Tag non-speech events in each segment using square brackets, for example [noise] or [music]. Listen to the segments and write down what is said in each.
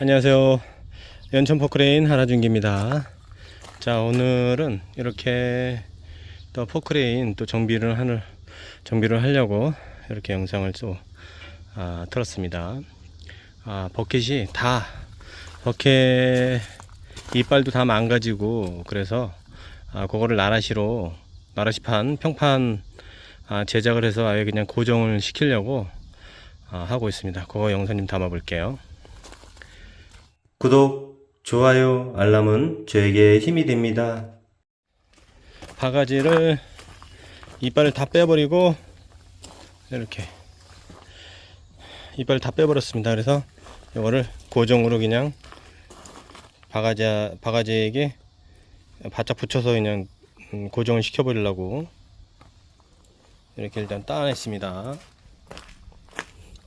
안녕하세요. 연천 포크레인 하나준기입니다. 자, 오늘은 이렇게 또 포크레인 또 정비를 하는 정비를 하려고 이렇게 영상을 또 아, 틀었습니다. 아, 버켓이 다 버켓 이빨도 다 망가지고 그래서 아, 그거를 나라시로 나라시판 평판 아, 제작을 해서 아예 그냥 고정을 시키려고 아, 하고 있습니다. 그거 영상 좀 담아 볼게요. 구독, 좋아요, 알람은 저에게 힘이 됩니다. 바가지를 이빨을 다 빼버리고 이렇게 이빨을 다 빼버렸습니다. 그래서 이거를 고정으로 그냥 바가지 바가지에게 바짝 붙여서 그냥 음, 고정을 시켜버리려고 이렇게 일단 따냈습니다.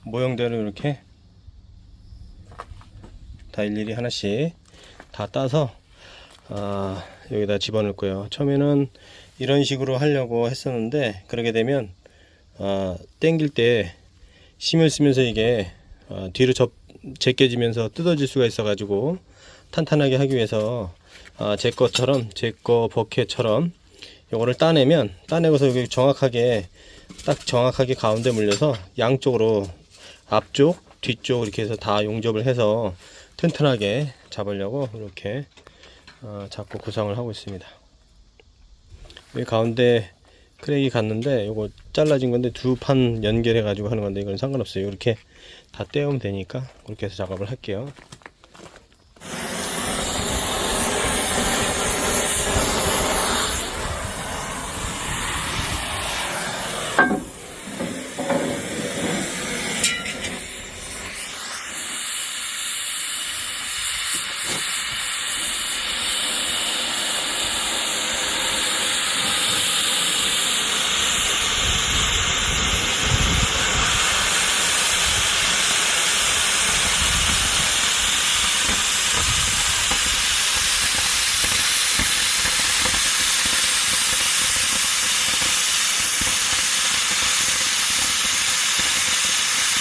모형대로 이렇게 다 일일이 하나씩 다 따서 아, 여기다 집어넣을 거예요. 처음에는 이런 식으로 하려고 했었는데 그러게 되면 아, 땡길 때 힘을 쓰면서 이게 아, 뒤로 접 제껴지면서 뜯어질 수가 있어 가지고 탄탄하게 하기 위해서 아, 제 것처럼 제 거 버켓처럼 요거를 따내면 따내고서 여기 정확하게 딱 정확하게 가운데 물려서 양쪽으로 앞쪽 뒤쪽 이렇게 해서 다 용접을 해서 튼튼하게 잡으려고 이렇게 어, 잡고 구성을 하고 있습니다. 여기 가운데 크랙이 갔는데 이거 잘라진 건데 두 판 연결해 가지고 하는 건데 이건 상관없어요. 이렇게 다 떼우면 되니까 그렇게 해서 작업을 할게요.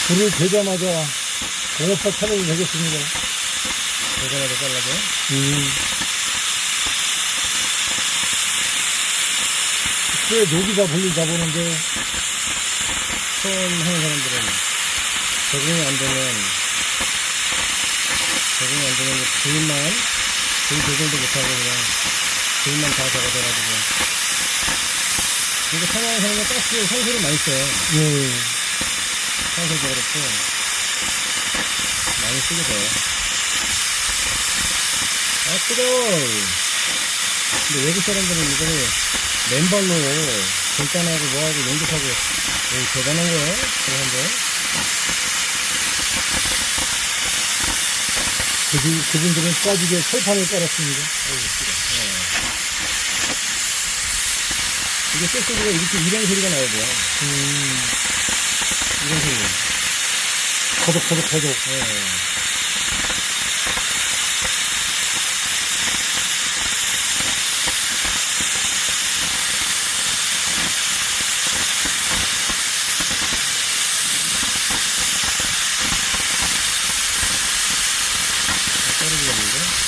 불을 대자마자 공업화 촬영이 되겠습니다. 대전하게 잘라줘. 음. 꽤 녹이다 불리다 보는데, 처음 하는 사람들은 적응이 안 되면 적응이 안 되면 주인만 주인 조정도 못하고 그냥 주인만 다 적어줘가지고 근데 상황에 사는 가스 상수를 많이 써요 예. 상수도 그렇고 많이 쓰게 돼요 아 뜨거워 근데 외국 사람들은 이거를 맨발로 간단하고 뭐하고 오, 대단한 거예요 그런데 그분, 그분들은 빠지게 철판을 깔았습니다. 이게 소스가 이렇게 이런 소리가 나야 돼요. 음. 이런 소리. 거덕, 거덕, 거덕. 예. 떨어지겠는데?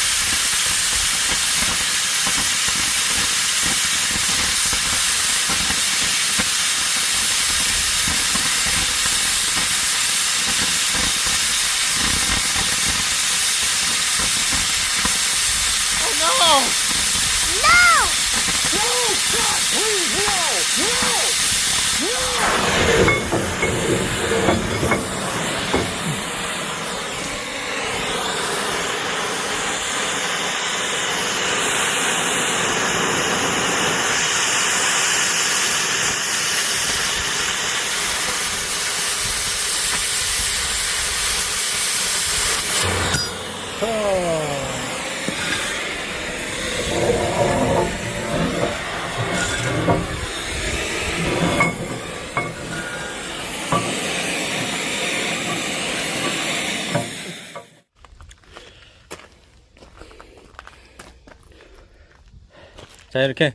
자 이렇게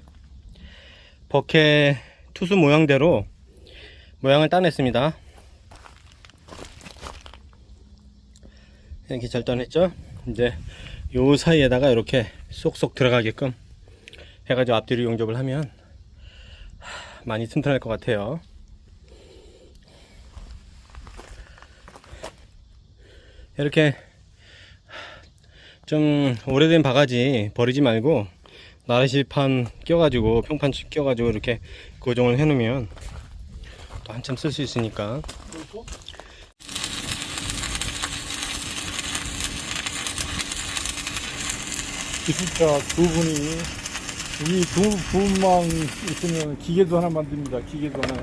버켓 투수 모양대로 모양을 따냈습니다. 이렇게 절단했죠? 이제 요 사이에다가 이렇게 쏙쏙 들어가게끔 해가지고 앞뒤로 용접을 하면 하, 많이 튼튼할 것 같아요. 이렇게 좀 오래된 바가지 버리지 말고 나르시판 껴가지고 평판 껴가지고 이렇게 고정을 해놓으면 또 한참 쓸 수 있으니까. 기술자 두 분이 이두 분만 있으면 기계도 하나 만듭니다. 기계도 하나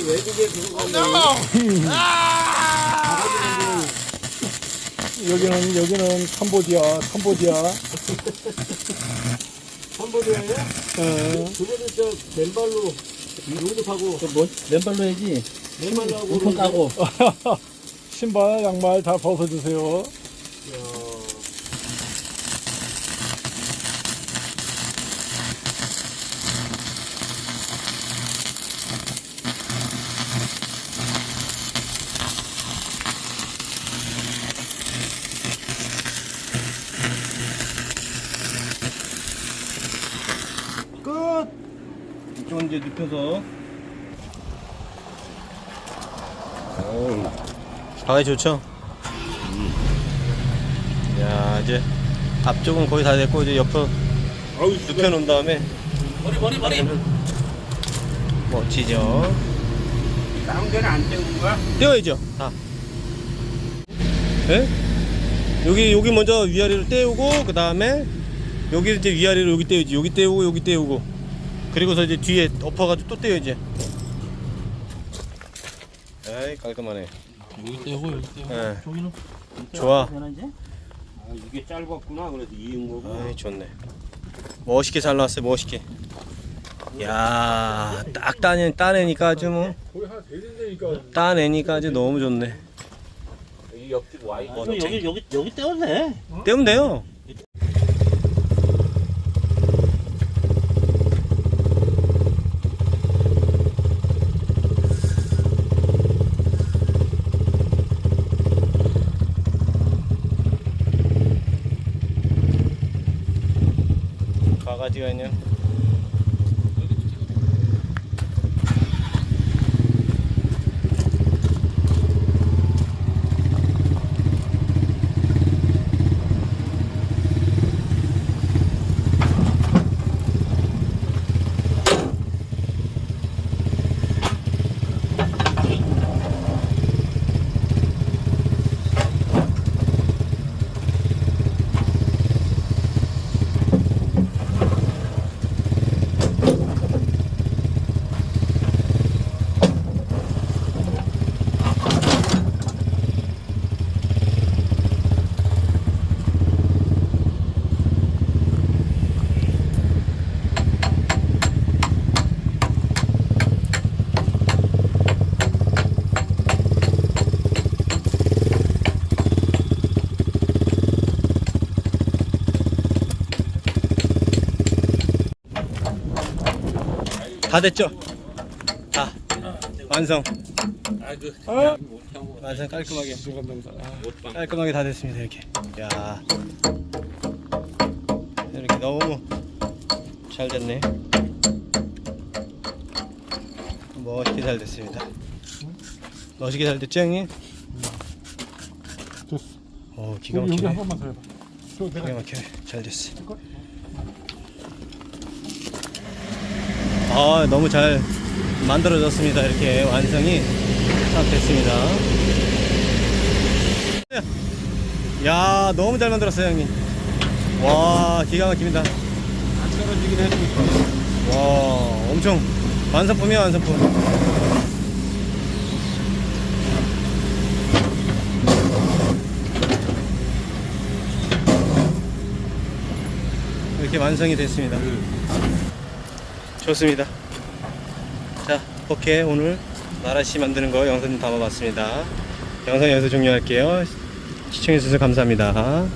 요. 외국에 그거 여기는 여기는 캄보디아, 캄보디아. 캄보디아에 어, 그거는 저 맨발로 용접하고 뭐, 맨발로 해야지. 맨발로 하고 우통 까고. [laughs] 신발, 양말 다 벗어주세요. 이제 눕혀서 어우, 바가지 좋죠? 야 이제 앞쪽은 거의 다 됐고 이제 옆으로 눕혀 놓은 다음에 머리, 머리, 머리. 멋지죠? 다른 데는 안 떼는 거야? 떼어야죠 다 예? 여기 여기 먼저 위아래로 떼우고 그 다음에 여기 이제 위아래로 여기 떼우지 여기 떼우고 여기 떼우고 그리고서 이제 뒤에 엎어가지고 또 떼야지 에이 깔끔하네 여기 떼고, 여기 떼고. 예. 저기는. 좋아. 되나, 이제? 아, 이게 짧았구나. 그래서 이은 거고. 아이 좋네 멋있게 잘 나왔어요 멋있게 야딱 따내, 따내니까 아주 뭐 거의. 따내니까 아주 너무 좋네 이 옆집 와 있고. 아, 여기, 여기, 여기 떼어도 돼. 떼우면 돼요 바 다 됐죠? 다 완성. 어? 완성 깔끔하게. 깔끔하게 다 됐습니다 이렇게. 야. 이렇게 너무 잘 됐네. 멋있게 잘 됐습니다. 멋있게 잘 됐죠 형님? 됐어. 어 기가 막히네. 번만 더 해봐. 저 내가 기가 막히네. 잘 됐어 아 너무 잘 만들어졌습니다. 이렇게 완성이 딱 됐습니다. 야 너무 잘 만들었어요 형님. 와 기가 막힙니다. 안 떨어지긴 해도 와 엄청. 완성품이야 완성품. 이렇게 완성이 됐습니다 좋습니다 자 이렇게 오늘 나라시 만드는 거 영상 좀 담아봤습니다 영상 여기서 종료할게요 시청해주셔서 감사합니다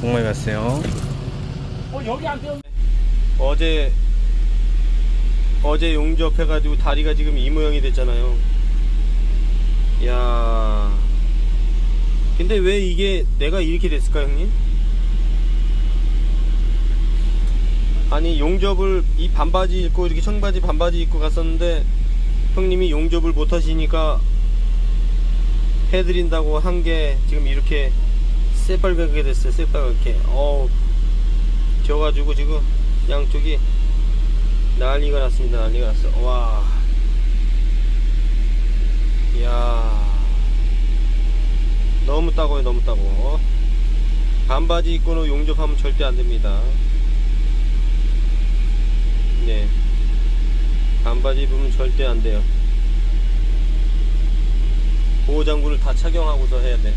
정말 갔어요 어 여기 안 떼어. 어제 어제 용접해가지고 다리가 지금 이 모양이 됐잖아요. 야. 근데 왜 이게 내가 이렇게 됐을까 형님? 아니 용접을 이 반바지 입고 이렇게 청바지 반바지 입고 갔었는데 형님이 용접을 못 하시니까 해드린다고 한 게 지금 이렇게 새빨갛게 됐어요. 새빨갛게. 어우. 져가지고 지금 양쪽이 난리가 났습니다. 난리가 났어. 와. 이야. 너무 따고요, 너무 따고. 반바지 입고는 용접하면 절대 안 됩니다. 네. 반바지 입으면 절대 안 돼요. 보호장구를 다 착용하고서 해야 돼.